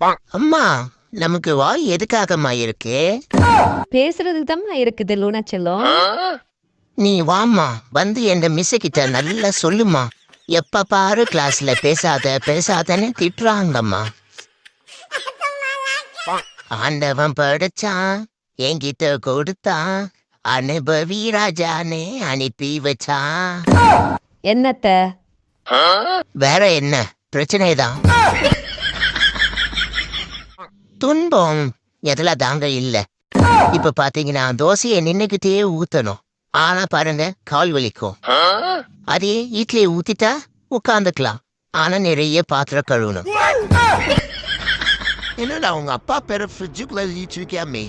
அம்மா நமக்கு வாய் எதுக்காகம்மா இருக்கு? பேசுறதுக்கு தான் இருக்குது லூனா செல்லம். நீ வாம்மா வந்து என் மிஸ் கிட்ட நல்லா சொல்லுமா எப்ப பாரு கிளாஸ்ல பேசாத பேசாதன்னு திட்டுறாங்கம்மா. ஆண்டவன் படைச்சான் என்கிட்ட கொடுத்தான். அனுபவி ராஜானே அனுப்பி வச்சான். என்னத்த? வேற என்ன? பிரச்சனை தான் துன்பம் எதுல தாங்க இல்ல. இப்ப பாத்தீங்கன்னா தோசையை நின்னுக்கிட்டே ஊத்தணும். ஆனா பாருங்க கால் வலிக்கும். அதே இட்லி ஊத்திட்டா உட்காந்துக்கலாம். ஆனா நிறைய பாத்திரம் கழுவணும். என்னடா உங்க அப்பா பேரை ஃப்ரிட்ஜுக்குள்ள எழுதிட்டு இருக்கியாமே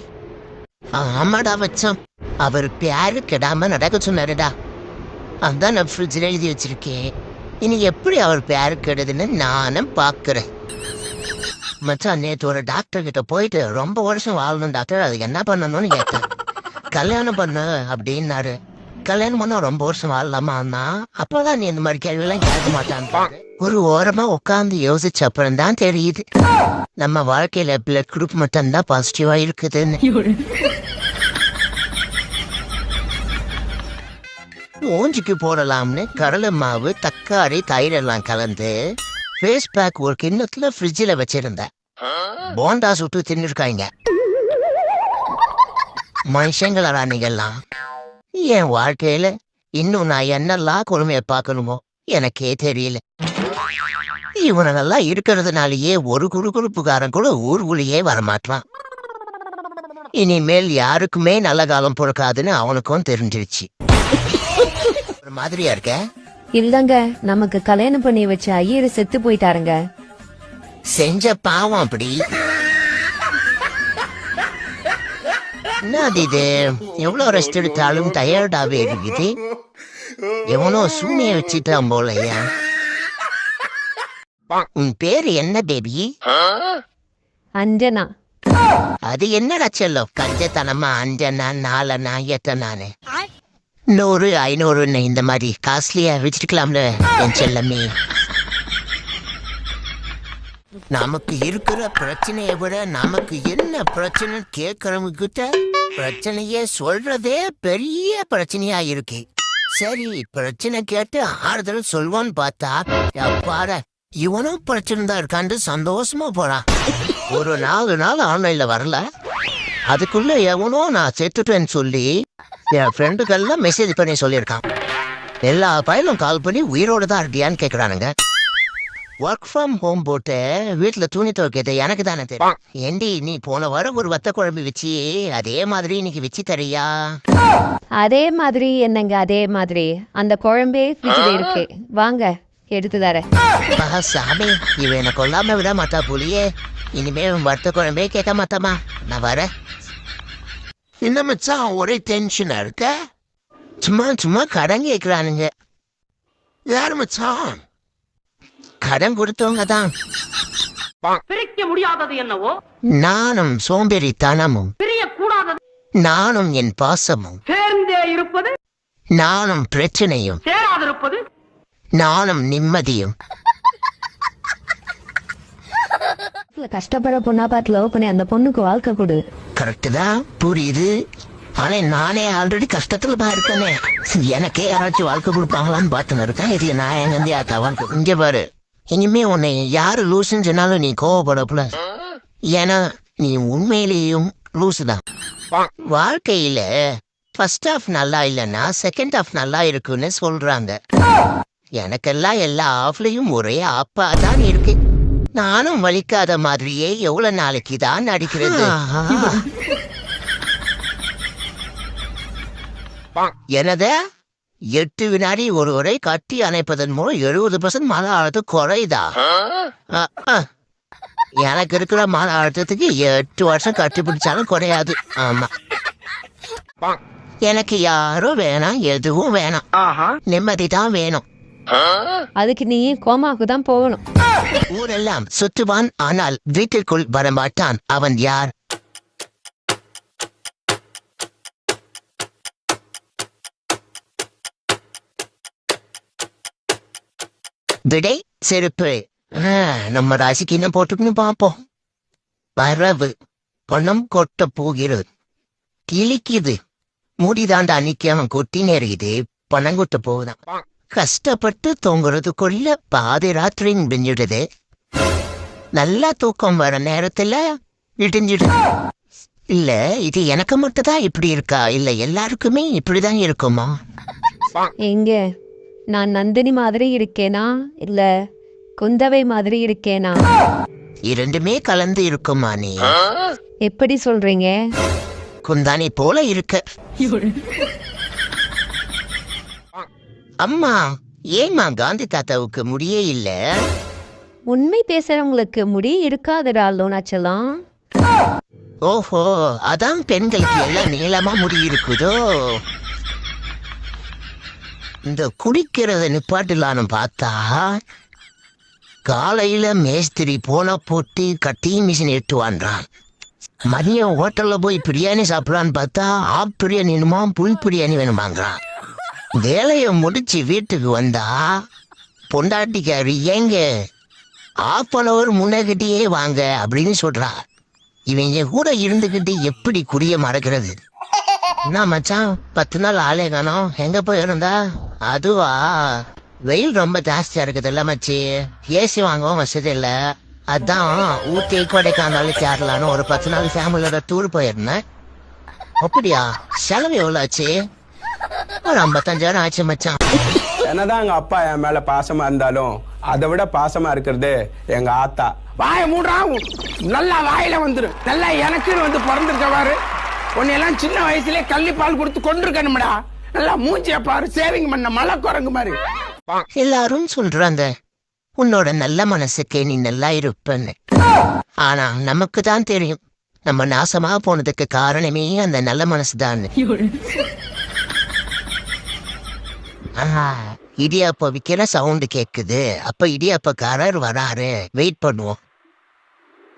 ஆமாடா வச்சோம் அவர் பேரு கெடாம நடக்க சொன்னாருடா. அதான் நான் ஃப்ரிட்ஜில் எழுதி வச்சிருக்கேன். இனி எப்படி அவர் பேரு கெடுதுன்னு நானும் பார்க்குறேன் மச்சான் நேற்று ஒரு டாக்டர் கிட்ட போயிட்டு ரொம்ப வருஷம் வாழணும் டாக்டர் அதுக்கு என்ன பண்ணணும்னு கேட்டேன். கல்யாணம் பண்ணு அப்படின்னாரு. கல்யாணம் பண்ணா ரொம்ப வருஷம் வாழலாமா அப்பதான் நீ இந்த மாதிரி கேள்வியெல்லாம் கேட்க மாட்டான் ஒரு ஓரமா உட்காந்து யோசிச்ச அப்புறம் தான் தெரியுது. நம்ம வாழ்க்கையில பிளட் குரூப் மட்டும் தான் பாசிட்டிவா இருக்குதுன்னு. ஓஞ்சிக்கு போடலாம்னு கடலை மாவு தக்காளி தயிரெல்லாம் கலந்து ஃபேஸ் பேக் ஒரு கிண்ணத்துல ஃப்ரிட்ஜில் வச்சிருந்தேன் போண்டா சுட்டு தின்னுருக்காங்க மனுஷங்களா நீங்கெல்லாம் என் வாழ்க்கையில இன்னும் நான் என்னெல்லாம் கொடுமையை பார்க்கணுமோ எனக்கே தெரியல. இவனெல்லாம் இருக்கிறதுனாலயே ஒரு குறுகுறுப்புக்காரன் கூட ஊருக்குள்ளேயே வரமாட்டான் இனிமேல் யாருக்குமே நல்ல காலம் பிறக்காதுன்னு அவனுக்கும் தெரிஞ்சிருச்சு. ஒரு மாதிரியா இருக்க? இல்லங்க நமக்கு கல்யாணம் பண்ணி வச்ச ஐயர் செத்து போயிட்டாருங்க. செஞ்ச பாவம் அப்படி. என்னது இது? எவ்வளவு ரெஸ்ட் எடுத்தாலும் டயர்டாவே இருக்குது. எவனோ சூனிய வச்சுட்டான் போலயா. உன் பேரு என்ன பேபி அஞ்சனா. அது என்னடா செல்லம்? கஞ்சத்தனமா அஞ்சனா நாலனா எத்தனானு? நூறு ஐநூறுன்னு இந்த மாதிரி காஸ்ட்லியா வச்சிருக்கலாம்ல என் செல்லமே. நமக்கு இருக்கிற பிரச்சனையை விட நமக்கு என்ன பிரச்சனை கேட்கறவங்க கிட்ட பிரச்சனைய சொல்றதே பெரிய பிரச்சனையா இருக்கு. சரி பிரச்சனை கேட்டு ஆறுதல் சொல்வான்னு பார்த்தா பாரு இவனும் பிரச்சனை தான் இருக்கான்னு சந்தோஷமா போறான். ஒரு நாலு நாள் ஆன்லைன்ல வரல. அதுக்குள்ள எவனோ நான் செத்துட்டேன்னு சொல்லி என் ஃப்ரெண்டுக்கெல்லாம் மெசேஜ் பண்ணி சொல்லியிருக்கான். எல்லா பையலும் கால் பண்ணி உயிரோட தான் இருக்கியான்னு கேட்குறானுங்க ஒர்க் ஃப்ரம் ஹோம் போட்டு வீட்டுல துணி துவைக்கிறது எனக்கு தானே தெரியும். ஏண்டி நீ போன வாரம் ஒரு வத்த குழம்பு வச்சு அதே மாதிரி இன்னைக்கு வச்சு தரியா? அதே மாதிரி என்னங்க அதே மாதிரி? அந்த குழம்பே ஃப்ரிட்ஜில் இருக்கு. வாங்க எடுத்து தரேன். சாமி இவ என்ன கொல்லாம விட மாட்டா புலியே. இனிமே இவன் வத்த குழம்பே கேட்க மாட்டாமா. நான் வரேன். என்ன மச்சான் ஒரே டென்ஷனா இருக்க? சும்மா சும்மா கடன் கேட்குறானுங்க யார் மச்சான் கடன் கொடுத்தவங்க தான். பிரிக்க முடியாதது என்னவோ? நானும் சோம்பேறித்தனமும். பிரியக்கூடாதது. நானும் என் பாசமும். சேர்ந்தே இருப்பது? நானும் பிரச்சனையும். சேராதிருப்பது? நானும் நிம்மதியும். கஷ்டப்படுற பொண்ணா பார்த்து லவ் பண்ணி அந்த பொண்ணுக்கு வாழ்க்கை கொடு. கரெக்ட் தான். புரியுது. ஆனா நானே ஆல்ரெடி கஷ்டத்துல தான் இருக்கேனே. எனக்கே யாராச்சும் வாழ்க்கை கொடுப்பாங்களான்னு பார்த்துன்னு இருக்கேன். இதுல நான் எங்க இருந்து வாழ்க்கை இங்க பாரு. இனிமே உன்னை யாரு லூசுன்னு சொன்னாலும் நீ கோவப்படப்புல. ஏன்னா நீ உண்மையிலேயும் லூசு தான். வாழ்க்கையில ஃபர்ஸ்ட் ஹாஃப் நல்லா இல்லைன்னா செகண்ட் ஹாஃப் நல்லா இருக்குன்னு சொல்றாங்க. எனக்கெல்லாம் எல்லா ஆஃப்லயும் ஒரே அப்பா தான் இருக்கு. நானும் வலிக்காத மாதிரியே எவ்வளவு நாளைக்கு தான் நடிக்கிறது. எனது எட்டு வினாடி ஒருவரை கட்டி அணைப்பதன் மூலம் எழுபது பர்சன்ட் மன அழுத்தம் குறையுதா. எனக்கு இருக்கிற மன அழுத்தத்துக்கு எட்டு வருஷம் கட்டி பிடிச்சாலும் குறையாது. ஆமா. எனக்கு யாரும் வேணாம் எதுவும் வேணாம். நிம்மதி தான் வேணும். அதுக்கு நீ கோமாக்கு தான் போகணும். ஊரெல்லாம் சுற்றுவான் ஆனால் வீட்டிற்குள் வரமாட்டான். அவன் யார்? விடை செருப்பு. நம்ம ராசிக்கு என்ன போட்டுக்கணும் பார்ப்போம் வரவு பணம் கொட்ட போகிறது. கிழிக்குது. முடிதாண்டா அன்னைக்கு அவன் கொட்டி நேருது பணம் கொட்ட போகுதான். கஷ்டப்பட்டு தூங்குறதுக்குள்ள பாதி ராத்திரி முடிஞ்சிடுது. நல்லா தூக்கம் வர நேரத்துல இடிஞ்சிடுது இல்ல இது எனக்கு மட்டும்தான் இப்படி இருக்கா? இல்ல எல்லாருக்குமே இப்படிதான் இருக்குமா? எங்க? நான் நந்தினி மாதிரி இருக்கேனா? இல்ல குந்தவை மாதிரி இருக்கேனா? இரண்டுமே கலந்து இருக்குமா நீ? எப்படி சொல்றீங்க? குந்தானி போல இருக்க. அம்மா ஏம்மா காந்தி தாத்தாவுக்கு முடியே இல்ல? உண்மை பேசுறவங்களுக்கு முடி இருக்காதுடா லோனாச்சலம் ஓஹோ அதான் பெண்களுக்கு எல்லாம் நீளமா முடி இருக்குதோ? இந்த குடிக்கிறத நிப்பாட்டலான்னு பார்த்தா காலையில மேஸ்திரி போன போட்டு கட்டிங் மிஷின் எடுத்து வான்றான் மதியம் ஹோட்டல்ல போய் பிரியாணி சாப்பிடலான்னு பார்த்தா ஆப் பிரியாணி வேணுமா புல் பிரியாணி வேணுமாங்கிறான். வேலையை முடிச்சு வீட்டுக்கு வந்தா பொண்டாட்டிக்காரி ஏங்க ஆஃப் அன் அவர் முன்னகிட்டயே வாங்க அப்படின்னு சொல்றா. இவங்க கூட இருந்துகிட்டு எப்படி குறிய மறக்கிறது? என்ன மச்சான் பத்து நாள் ஆளே காணோம். எங்க போய் இருந்தா அதுவா வெயில் ரொம்ப ஜாஸ்தியா இருக்குதுல்ல மச்சி. ஏசி வாங்கவும் வசதி இல்ல. அதான் ஊட்டி கொடைக்கானல் கேரளான்னு ஒரு பத்து நாள் ஃபேமிலியோட டூர் போயிருந்தேன். அப்படியா? செலவு எவ்வளோ ஆச்சு? ஒரு ஐம்பத்தஞ்சாயிரம் ஆச்சு மச்சான். என்னதான் எங்க அப்பா என் மேல பாசமா இருந்தாலும் அதை விட பாசமா இருக்கிறது எங்க ஆத்தா. வாய மூடுறா நல்லா வாயில வந்துரும் நல்லா எனக்குன்னு வந்து பிறந்திருக்க பாரு. உன்னையெல்லாம் சின்ன வயசுலயே கள்ளி பால் கொடுத்து கொண்டிருக்கணும்டா நல்லா மூஞ்சிய பாரு சேவிங் பண்ண மலை குரங்கு மாதிரி. எல்லாரும் சொல்றாங்க உன்னோட நல்ல மனசுக்கே நீ நல்லா இருப்பன்னு. ஆனா நமக்கு தான் தெரியும் நம்ம நாசமா போனதுக்கு காரணமே அந்த நல்ல மனசுதான் இடியாப்ப விக்கிற சவுண்டு கேக்குது. அப்ப இடியாப்பக்காரர் வராரு. வெயிட் பண்ணுவோம்.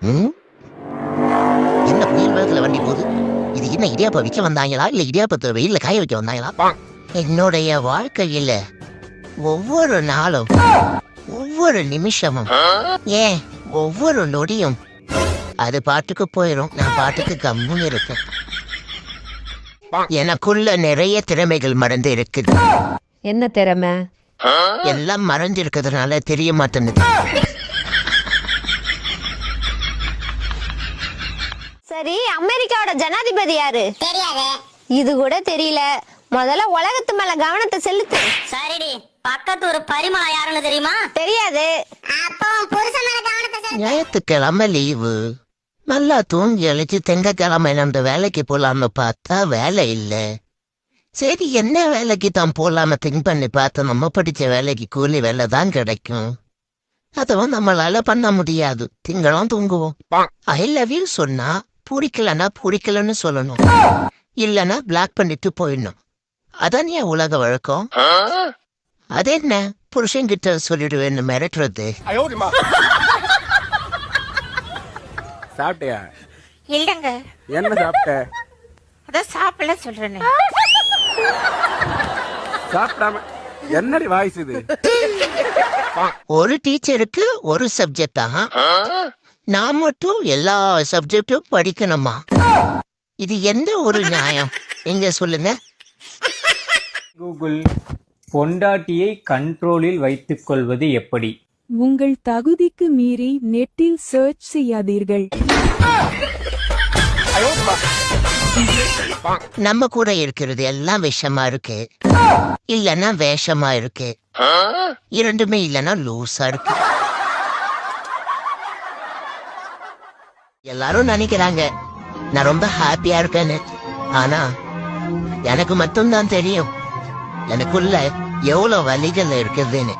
ம்? என்ன புயல் வேகத்துல வண்டி போகுது? இது என்ன இடியாப்ப விற்க வந்தாங்களா? இல்ல இடியாப்பத்தை வெயில்ல காய வைக்க வந்தாங்களா? என்னுடைய வாழ்க்கையில ஒவ்வொரு நாளும் ஒவ்வொரு நிமிஷமும் ஏன் ஒவ்வொரு நொடியும் அது பாட்டுக்கு போயிடும் நான் பாட்டுக்கு கம்முன்னு இருக்கேன். எனக்குள்ள நிறைய திறமைகள் மறந்து இருக்குது. என்ன திறமை? எல்லாம் மறைஞ்சு இருக்கிறதுனால தெரிய மாட்டேங்குது. சரி அமெரிக்காவோட ஜனாதிபதி யாரு? தெரியாது. இது கூட தெரியல. முதல்ல உலகத்து மேல கவனத்தை செலுத்து. சரிடி. பக்கத்து ஒரு பரிமளா யாருன்னு தெரியுமா? தெரியாது. அப்போ உன் புருஷன் மேல கவனத்தை செலுத்து. ஞாயிற்றுக்கிழமை லீவு. நல்லா தூங்கி அழைச்சு திங்கக்கிழமை நம்ம வேலைக்கு போலாம்னு பார்த்தா வேலை இல்லை. சரி என்ன வேலைக்கு தான் போலாம திங்க் பண்ணி பார்த்தா நம்ம படிச்ச வேலைக்கு கூலி வேலை தான் கிடைக்கும். அதுவும் நம்மளால பண்ண முடியாது. திங்களும் தூங்குவோம். ஐ லவ் யூ சொன்னா பிடிக்கலன்னா பிடிக்கலன்னு சொல்லணும். இல்லனா பிளாக் பண்ணிட்டு போயிடணும். அதான் ஏன் உலக வழக்கம்? அது என்ன? புருஷன்கிட்ட சொல்லிடுவேன்னு மிரட்டுறது. சாப்பிட்டியா? இல்லங்க. என்ன சாப்பிட்ட? அதான் சாப்பிடல சொல்றேனே. சாப்பிடாம என்னடி வாய்ஸ் இது? ஒரு டீச்சருக்கு ஒரு சப்ஜெக்ட் தான் நான் மட்டும் எல்லா சப்ஜெக்டும் படிக்கணுமா? இது எந்த ஒரு நியாயம்? எங்க சொல்லுங்க. கூகுள் பொண்டாட்டியை கண்ட்ரோலில் வைத்துக் கொள்வது எப்படி? உங்கள் தகுதிக்கு மீறி நெட்டில் சர்ச் செய்யாதீர்கள். நம்ம கூட இருக்கிறது எல்லாம் விஷமா இருக்கு. இல்லன்னா வேஷமா இருக்கு. இரண்டுமே இல்லன்னா லூசா இருக்கு. எல்லாரும் நினைக்கிறாங்க நான் ரொம்ப ஹாப்பியா இருக்கேன்னு. ஆனா எனக்கு மட்டும்தான் தெரியும் எனக்குள்ள எவ்வளவு வலிகள் இருக்குதுன்னு.